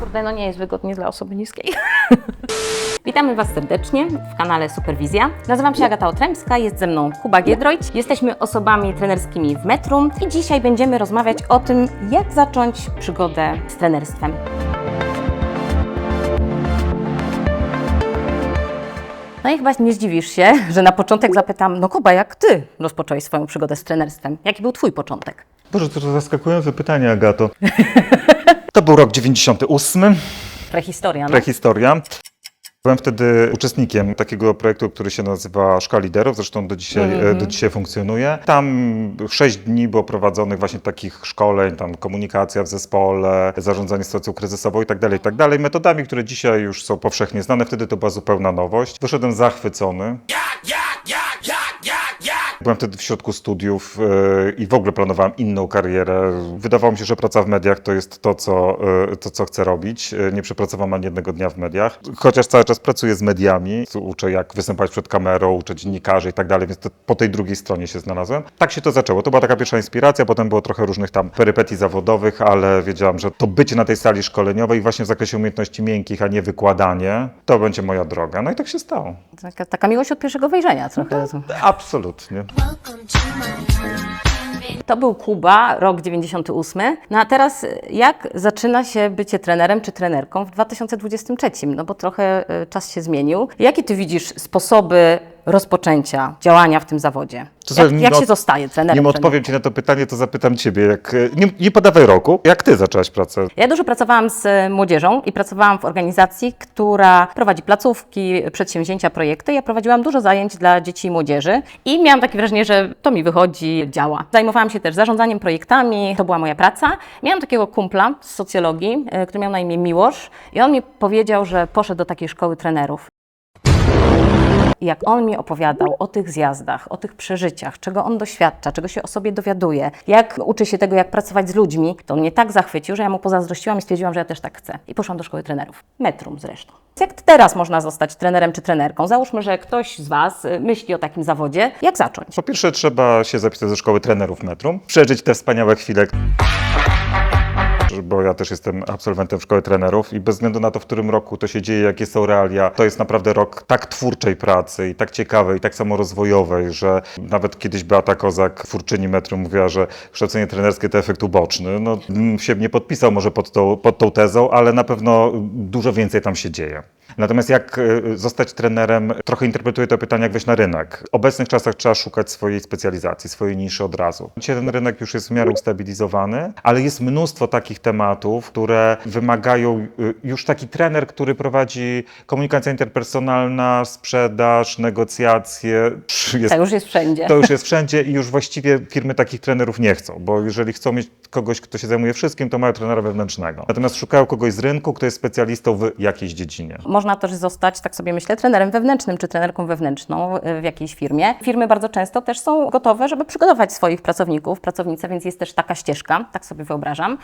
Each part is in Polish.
Kurde, no nie jest wygodnie dla osoby niskiej. Witamy Was serdecznie w kanale Superwizja. Nazywam się Agata Otremska, jest ze mną Kuba Giedroyć. Jesteśmy osobami trenerskimi w Metrum i dzisiaj będziemy rozmawiać o tym, jak zacząć przygodę z trenerstwem. No i chyba nie zdziwisz się, że na początek zapytam, no Kuba, jak Ty rozpocząłeś swoją przygodę z trenerstwem? Jaki był Twój początek? Boże, to zaskakujące pytanie, Agato. To był rok 98, Prehistoria, no? prehistoria. Byłem wtedy uczestnikiem takiego projektu, który się nazywa Szkoła Liderów, zresztą do dzisiaj, Mhm. do dzisiaj funkcjonuje. Tam sześć dni było prowadzonych właśnie takich szkoleń, tam komunikacja w zespole, zarządzanie sytuacją kryzysową i tak dalej, i tak dalej, metodami, które dzisiaj już są powszechnie znane. Wtedy to była zupełna nowość. Wyszedłem zachwycony. Byłem wtedy w środku studiów yy, i w ogóle planowałem inną karierę. Wydawało mi się, że praca w mediach to jest to, co, yy, to, co chcę robić. Yy, Nie przepracowałem ani jednego dnia w mediach, chociaż cały czas pracuję z mediami. Uczę, jak występować przed kamerą, uczę dziennikarzy i tak dalej, więc po tej drugiej stronie się znalazłem. Tak się to zaczęło. To była taka pierwsza inspiracja, potem było trochę różnych tam perypetii zawodowych, ale wiedziałam, że to bycie na tej sali szkoleniowej właśnie w zakresie umiejętności miękkich, a nie wykładanie, to będzie moja droga. No i tak się stało. Taka, taka miłość od pierwszego wejrzenia trochę. Absolutnie. To był Kuba, rok 98. No a teraz jak zaczyna się bycie trenerem czy trenerką w 2023? No bo trochę e, czas się zmienił. Jakie ty widzisz sposoby rozpoczęcia działania w tym zawodzie? Jak, jak się zostaje trenerem? Nim odpowiem Ci na to pytanie, to zapytam Ciebie. Jak, e, nie, nie podawaj roku. Jak Ty zaczęłaś pracę? Ja dużo pracowałam z e, młodzieżą i pracowałam w organizacji, która prowadzi placówki, przedsięwzięcia, projekty. Ja prowadziłam dużo zajęć dla dzieci i młodzieży i miałam takie wrażenie, że to mi wychodzi, działa. Zajmowałam się też zarządzaniem projektami, to była moja praca. Miałam takiego kumpla z socjologii, e, który miał na imię Miłosz i on mi powiedział, że poszedł do takiej szkoły trenerów. Jak on mi opowiadał o tych zjazdach, o tych przeżyciach, czego on doświadcza, czego się o sobie dowiaduje, jak uczy się tego, jak pracować z ludźmi, to mnie tak zachwycił, że ja mu pozazdrościłam i stwierdziłam, że ja też tak chcę. I poszłam do szkoły trenerów. Metrum zresztą. Jak teraz można zostać trenerem czy trenerką? Załóżmy, że ktoś z Was y, myśli o takim zawodzie. Jak zacząć? Po pierwsze, trzeba się zapisać do szkoły trenerów Metrum, przeżyć te wspaniałe chwile. Bo ja też jestem absolwentem szkoły trenerów i bez względu na to, w którym roku to się dzieje, jakie są realia, to jest naprawdę rok tak twórczej pracy i tak ciekawej, tak samorozwojowej, że nawet kiedyś Beata Kozak, twórczyni Metrum, mówiła, że kształcenie trenerskie to efekt uboczny. No, się nie podpisał może pod tą, pod tą tezą, ale na pewno dużo więcej tam się dzieje. Natomiast jak y, zostać trenerem, trochę interpretuję to pytanie, jak wejść na rynek. W obecnych czasach trzeba szukać swojej specjalizacji, swojej niszy od razu. Dzisiaj ten rynek już jest w miarę ustabilizowany, ale jest mnóstwo takich tematów, które wymagają y, już taki trener, który prowadzi komunikację interpersonalna, sprzedaż, negocjacje. Jest To już jest wszędzie. to już jest wszędzie i już właściwie firmy takich trenerów nie chcą, bo jeżeli chcą mieć kogoś, kto się zajmuje wszystkim, to mają trenera wewnętrznego. Natomiast szukają kogoś z rynku, kto jest specjalistą w jakiejś dziedzinie. Można też zostać, tak sobie myślę, trenerem wewnętrznym czy trenerką wewnętrzną w jakiejś firmie. Firmy bardzo często też są gotowe, żeby przygotować swoich pracowników, pracownice, więc jest też taka ścieżka, tak sobie wyobrażam.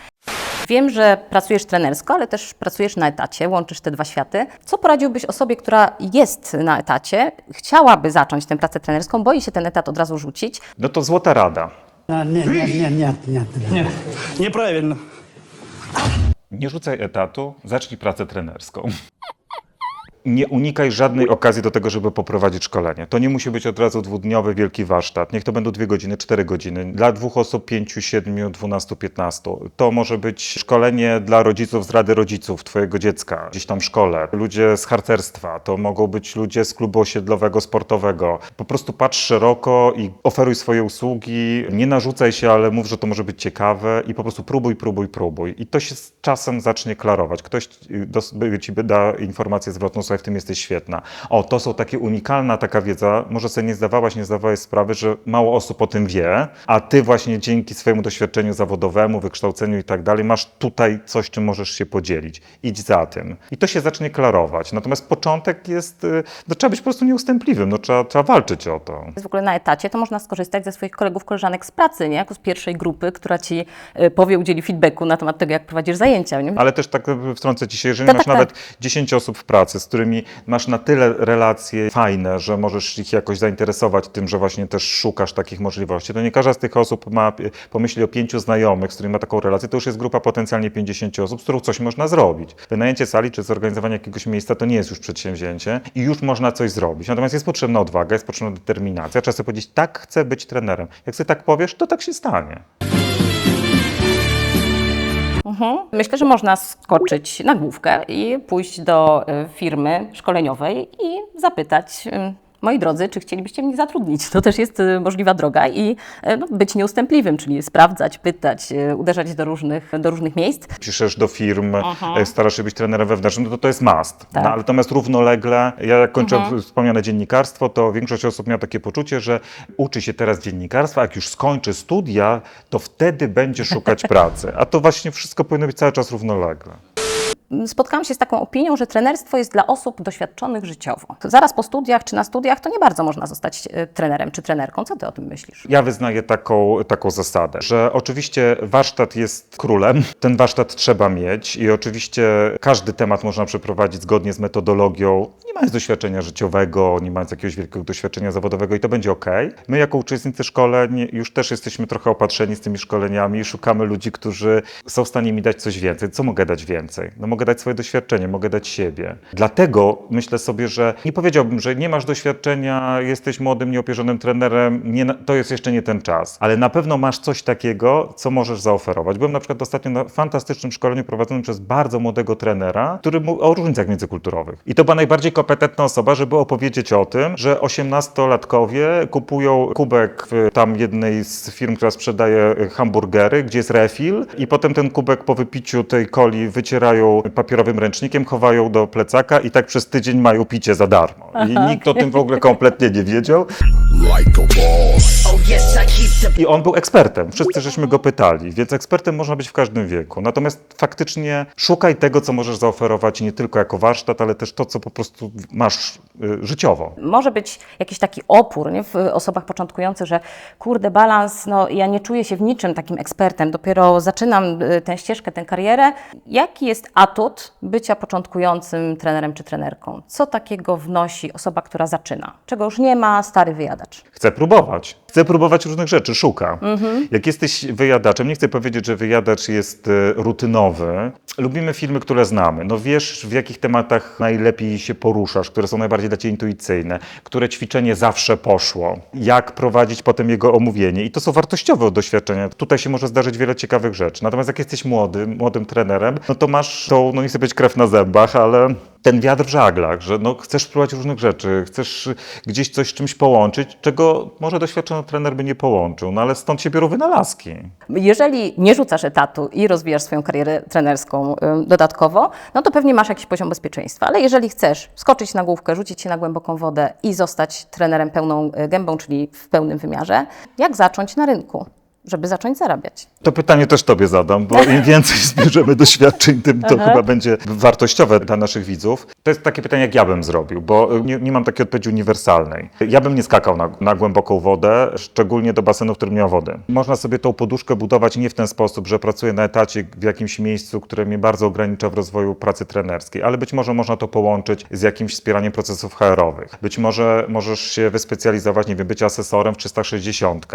Wiem, że pracujesz trenersko, ale też pracujesz na etacie, łączysz te dwa światy. Co poradziłbyś osobie, która jest na etacie, chciałaby zacząć tę pracę trenerską, boi się ten etat od razu rzucić, No to złota rada. А, Нет, нет, нет, нет, нет. Нет, неправильно. Nie rzucaj etatu, zacznij pracę trenerską. Nie unikaj żadnej okazji do tego, żeby poprowadzić szkolenie. To nie musi być od razu dwudniowy wielki warsztat. Niech to będą dwie godziny, cztery godziny. Dla dwóch osób, pięciu, siedmiu, dwunastu, piętnastu. To może być szkolenie dla rodziców z Rady Rodziców Twojego dziecka, gdzieś tam w szkole. Ludzie z harcerstwa, to mogą być ludzie z klubu osiedlowego, sportowego. Po prostu patrz szeroko i oferuj swoje usługi. Nie narzucaj się, ale mów, że to może być ciekawe i po prostu próbuj, próbuj, próbuj. I to się z czasem zacznie klarować. Ktoś y, by- ci da informację zwrotną, słuchaj, w tym jesteś świetna. O, to są takie unikalna taka wiedza, może sobie nie zdawałaś, nie zdawałeś sprawy, że mało osób o tym wie, a ty właśnie dzięki swojemu doświadczeniu zawodowemu, wykształceniu i tak dalej, masz tutaj coś, czym możesz się podzielić. Idź za tym. I to się zacznie klarować. Natomiast początek jest, y, no trzeba być po prostu nieustępliwym, no trzeba, trzeba walczyć o to. w ogóle na etacie, to można skorzystać ze swoich kolegów, koleżanek z pracy, nie? Jako z pierwszej grupy, która ci y, powie, udzieli feedbacku na temat tego, jak prowadzisz zajęcia. Nie? Ale też tak y, wtrącę ci się, jeżeli Tak, masz tak, nawet 10 osób w pracy, z którymi którymi masz na tyle relacje fajne, że możesz ich jakoś zainteresować tym, że właśnie też szukasz takich możliwości. To nie każda z tych osób ma pomyśli o pięciu znajomych, z którymi ma taką relację, to już jest grupa potencjalnie 50 osób, z którą coś można zrobić. Wynajęcie sali czy zorganizowanie jakiegoś miejsca to nie jest już przedsięwzięcie i już można coś zrobić. Natomiast jest potrzebna odwaga, jest potrzebna determinacja. Trzeba sobie powiedzieć, tak chcę być trenerem. Jak sobie tak powiesz, to tak się stanie. Mhm. Myślę, że można skoczyć na główkę i pójść do y, firmy szkoleniowej i zapytać. Moi drodzy, czy chcielibyście mnie zatrudnić? To też jest y, możliwa droga i y, no, być nieustępliwym, czyli sprawdzać, pytać, y, uderzać do różnych, do różnych miejsc. piszesz do firm, e, starasz się być trenerem wewnętrznym, no to to jest must. Tak. No, natomiast równolegle, ja jak kończę wspomniane dziennikarstwo, to większość osób miała takie poczucie, że uczy się teraz dziennikarstwa, a jak już skończy studia, to wtedy będzie szukać pracy. A to właśnie wszystko powinno być cały czas równolegle. Spotkałam się z taką opinią, że trenerstwo jest dla osób doświadczonych życiowo. Zaraz po studiach czy na studiach to nie bardzo można zostać y, trenerem czy trenerką. Co ty o tym myślisz? Ja wyznaję taką, taką zasadę, że oczywiście warsztat jest królem, ten warsztat trzeba mieć i oczywiście każdy temat można przeprowadzić zgodnie z metodologią, nie mając doświadczenia życiowego, nie mając jakiegoś wielkiego doświadczenia zawodowego i to będzie ok. My jako uczestnicy szkoleń już też jesteśmy trochę opatrzeni z tymi szkoleniami i szukamy ludzi, którzy są w stanie mi dać coś więcej. Co mogę dać więcej? No mogę dać swoje doświadczenie, mogę dać siebie. Dlatego myślę sobie, że nie powiedziałbym, że nie masz doświadczenia, jesteś młodym, nieopierzonym trenerem, nie, to jest jeszcze nie ten czas. Ale na pewno masz coś takiego, co możesz zaoferować. Byłem na przykład ostatnio na fantastycznym szkoleniu prowadzonym przez bardzo młodego trenera, który mówił o różnicach międzykulturowych. I to była najbardziej kompetentna osoba, żeby opowiedzieć o tym, że 18-latkowie kupują kubek w tam jednej z firm, która sprzedaje hamburgery, gdzie jest refill i potem ten kubek po wypiciu tej coli wycierają papierowym ręcznikiem, chowają do plecaka i tak przez tydzień mają picie za darmo. I nikt o tym w ogóle kompletnie nie wiedział. I on był ekspertem. Wszyscy żeśmy go pytali, więc ekspertem można być w każdym wieku. Natomiast faktycznie szukaj tego, co możesz zaoferować nie tylko jako warsztat, ale też to, co po prostu masz y, życiowo. Może być jakiś taki opór nie, w osobach początkujących, że kurde, balans, no ja nie czuję się w niczym takim ekspertem, dopiero zaczynam y, tę ścieżkę, tę karierę. Jaki jest atut bycia początkującym trenerem czy trenerką? Co takiego wnosi osoba, która zaczyna? Czego już nie ma, stary Chcę próbować. Chcę próbować różnych rzeczy, szuka. Jak jesteś wyjadaczem, nie chcę powiedzieć, że wyjadacz jest e, rutynowy. Lubimy filmy, które znamy. No wiesz, w jakich tematach najlepiej się poruszasz, które są najbardziej dla ciebie intuicyjne, które ćwiczenie zawsze poszło, jak prowadzić potem jego omówienie. I to są wartościowe doświadczenia. Tutaj się może zdarzyć wiele ciekawych rzeczy. Natomiast jak jesteś młodym, młodym trenerem, no to masz tą, no nie chcę być krew na zębach, ale ten wiatr w żaglach, że no chcesz spróbować różnych rzeczy, chcesz gdzieś coś z czymś połączyć, czego może doświadczony trener by nie połączył, no ale stąd się biorą wynalazki. Jeżeli nie rzucasz etatu i rozwijasz swoją karierę trenerską dodatkowo, no to pewnie masz jakiś poziom bezpieczeństwa. Ale jeżeli chcesz skoczyć na główkę, rzucić się na głęboką wodę i zostać trenerem pełną y, gębą, czyli w pełnym wymiarze, jak zacząć na rynku, żeby zacząć zarabiać? To pytanie też Tobie zadam, bo im więcej zbierzemy doświadczeń, tym to chyba będzie wartościowe dla naszych widzów. To jest takie pytanie, jak ja bym zrobił, bo nie, nie mam takiej odpowiedzi uniwersalnej. Ja bym nie skakał na, na głęboką wodę, szczególnie do basenu, w którym nie ma wody. Można sobie tą poduszkę budować nie w ten sposób, że pracuję na etacie w jakimś miejscu, które mnie bardzo ogranicza w rozwoju pracy trenerskiej, ale być może można to połączyć z jakimś wspieraniem procesów HR-owych. Być może możesz się wyspecjalizować, nie wiem, być asesorem w 360.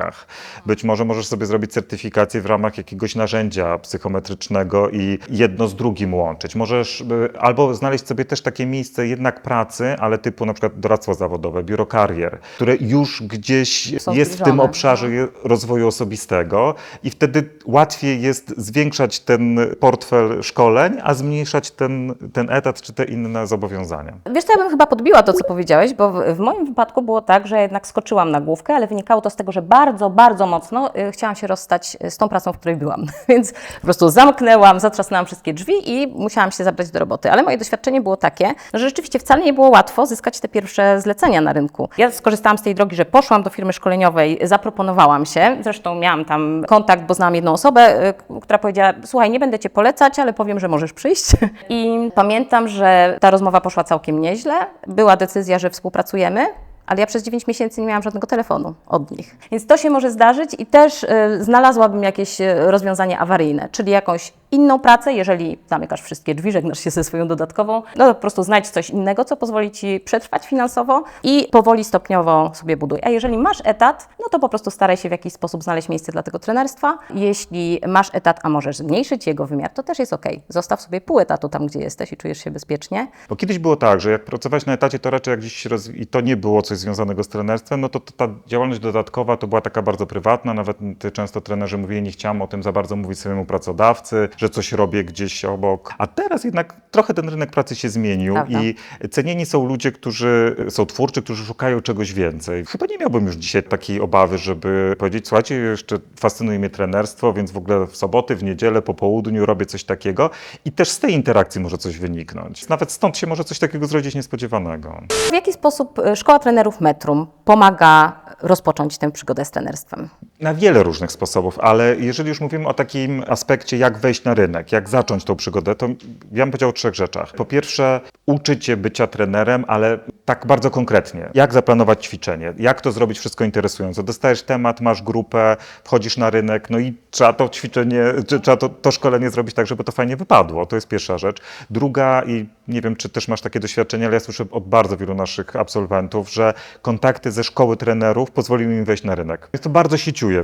Być może możesz sobie zrobić certyfikację w ramach jakiegoś narzędzia psychometrycznego i jedno z drugim łączyć. Możesz y, albo znaleźć sobie też takie miejsce jednak pracy, ale typu na przykład doradztwo zawodowe, biuro karier, które już gdzieś Są jest w tym zbliżone. obszarze rozwoju osobistego i wtedy łatwiej jest zwiększać ten portfel szkoleń, a zmniejszać ten, ten etat czy te inne zobowiązania. Wiesz co, ja bym chyba podbiła to, co powiedziałeś, bo w, w moim wypadku było tak, że jednak skoczyłam na główkę, ale wynikało to z tego, że bardzo, bardzo mocno y, chciałam się rozstać y, z tą pracą, w której byłam. Więc po prostu zamknęłam, zatrzasnęłam wszystkie drzwi i musiałam się zabrać do roboty. Ale moje doświadczenie było takie, że rzeczywiście wcale nie było łatwo zyskać te pierwsze zlecenia na rynku. Ja skorzystałam z tej drogi, że poszłam do firmy szkoleniowej, zaproponowałam się, zresztą miałam tam kontakt, bo znałam jedną osobę, y, która powiedziała, słuchaj, nie będę Cię polecać, ale powiem, że możesz przyjść. I pamiętam, że ta rozmowa poszła całkiem nieźle. Była decyzja, że współpracujemy. Ale ja przez 9 miesięcy nie miałam żadnego telefonu od nich. Więc to się może zdarzyć i też y, znalazłabym jakieś y, rozwiązanie awaryjne, czyli jakąś inną pracę, jeżeli zamykasz wszystkie drzwi, żegnasz się ze swoją dodatkową, no to po prostu znajdź coś innego, co pozwoli Ci przetrwać finansowo i powoli, stopniowo sobie buduj. A jeżeli masz etat, no to po prostu staraj się w jakiś sposób znaleźć miejsce dla tego trenerstwa. Jeśli masz etat, a możesz zmniejszyć jego wymiar, to też jest ok. Zostaw sobie pół etatu tam, gdzie jesteś i czujesz się bezpiecznie. Bo kiedyś było tak, że jak pracowałeś na etacie, to raczej jak gdzieś roz... i to nie było coś związanego z trenerstwem, no to, to ta działalność dodatkowa to była taka bardzo prywatna. Nawet często trenerzy mówili, nie chciałem o tym za bardzo mówić swojemu pracodawcy, że coś robię gdzieś obok. A teraz jednak trochę ten rynek pracy się zmienił Prawda. i cenieni są ludzie, którzy są twórczy, którzy szukają czegoś więcej. Chyba nie miałbym już dzisiaj takiej obawy, żeby powiedzieć, słuchajcie, jeszcze fascynuje mnie trenerstwo, więc w ogóle w soboty, w niedzielę, po południu robię coś takiego i też z tej interakcji może coś wyniknąć. Nawet stąd się może coś takiego zrodzić niespodziewanego. W jaki sposób e, Szkoła Trenerów Metrum pomaga rozpocząć tę przygodę z trenerstwem? Na wiele różnych sposobów, ale jeżeli już mówimy o takim aspekcie, jak wejść na rynek, jak zacząć tą przygodę, to ja bym powiedział o trzech rzeczach. Po pierwsze, uczyć się bycia trenerem, ale tak bardzo konkretnie. Jak zaplanować ćwiczenie, jak to zrobić wszystko interesująco. Dostajesz temat, masz grupę, wchodzisz na rynek, no i trzeba to ćwiczenie, trzeba to, to szkolenie zrobić tak, żeby to fajnie wypadło. To jest pierwsza rzecz. Druga, i nie wiem, czy też masz takie doświadczenie, ale ja słyszę od bardzo wielu naszych absolwentów, że kontakty ze szkoły trenerów pozwoliły im wejść na rynek. To bardzo sieciuje,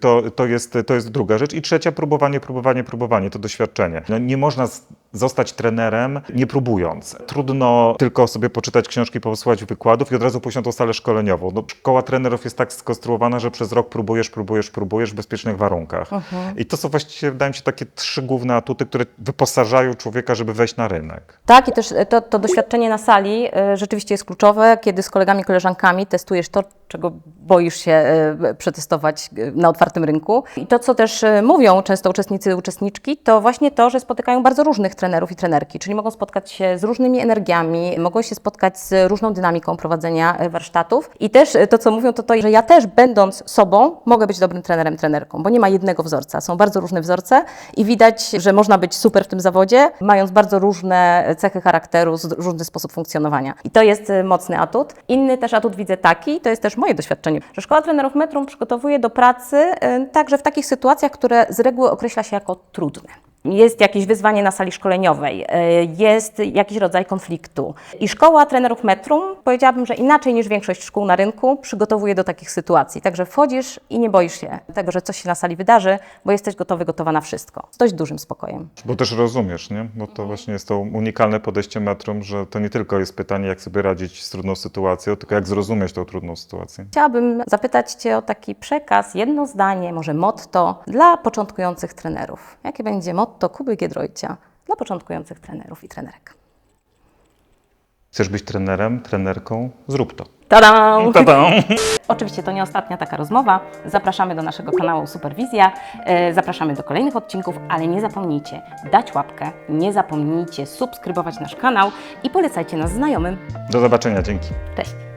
to, to, jest, to jest druga rzecz. I trzecia, próbowanie, próbowanie, próbowanie, to doświadczenie. No, nie można zostać trenerem nie próbując. Trudno tylko sobie poczytać książki, posłuchać wykładów i od razu pójść na tą salę szkoleniową. No, szkoła trenerów jest tak skonstruowana, że przez rok próbujesz, próbujesz, próbujesz w bezpiecznych warunkach. I to są właściwie, wydaje mi się, takie trzy główne atuty, które wyposażają człowieka, żeby wejść na rynek. Tak, i też e, to, to doświadczenie na sali e, rzeczywiście jest kluczowe, kiedy z kolegami, koleżankami testujesz to, czego boisz się e, przetestować e, na otwartym rynku. I to, co też e, mówią często uczestnicy, uczestniczki, to właśnie to, że spotykają bardzo różnych trenerów i trenerki, czyli mogą spotkać się z różnymi energiami, mogą się spotkać z różną dynamiką prowadzenia warsztatów. I też to, co mówią, to to, że ja też będąc sobą, mogę być dobrym trenerem, trenerką, bo nie ma jednego wzorca, są bardzo różne wzorce i widać, że można być super w tym zawodzie, mając bardzo różne cechy charakteru, różny sposób funkcjonowania. I to jest mocny atut. Inny też atut widzę taki, to jest też moje doświadczenie, że Szkoła Trenerów Metrum przygotowuje do pracy e, także w takich sytuacjach, które z reguły określa się jako trudne. Jest jakieś wyzwanie na sali szkoleniowej, e, jest jakiś rodzaj konfliktu. I szkoła trenerów Metrum, powiedziałabym, że inaczej niż większość szkół na rynku, przygotowuje do takich sytuacji. Także wchodzisz i nie boisz się tego, że coś się na sali wydarzy, bo jesteś gotowy, gotowa na wszystko. Z dość dużym spokojem. Bo też rozumiesz, nie? Bo to właśnie jest to unikalne podejście metrum, że to nie tylko jest pytanie, jak sobie radzić z trudną sytuacją, tylko jak zrozumieć tą trudną sytuację. Chciałabym zapytać Cię o taki przekaz, jedno zdanie, może motto dla początkujących trenerów. Jakie będzie motto Kuby Giedroycia dla początkujących trenerów i trenerek? Chcesz być trenerem, trenerką? Zrób to. Tada! Ta-dam! Oczywiście to nie ostatnia taka rozmowa. Zapraszamy do naszego kanału Superwizja, e, zapraszamy do kolejnych odcinków, ale nie zapomnijcie dać łapkę, nie zapomnijcie subskrybować nasz kanał i polecajcie nas znajomym. Do zobaczenia, dzięki. Cześć!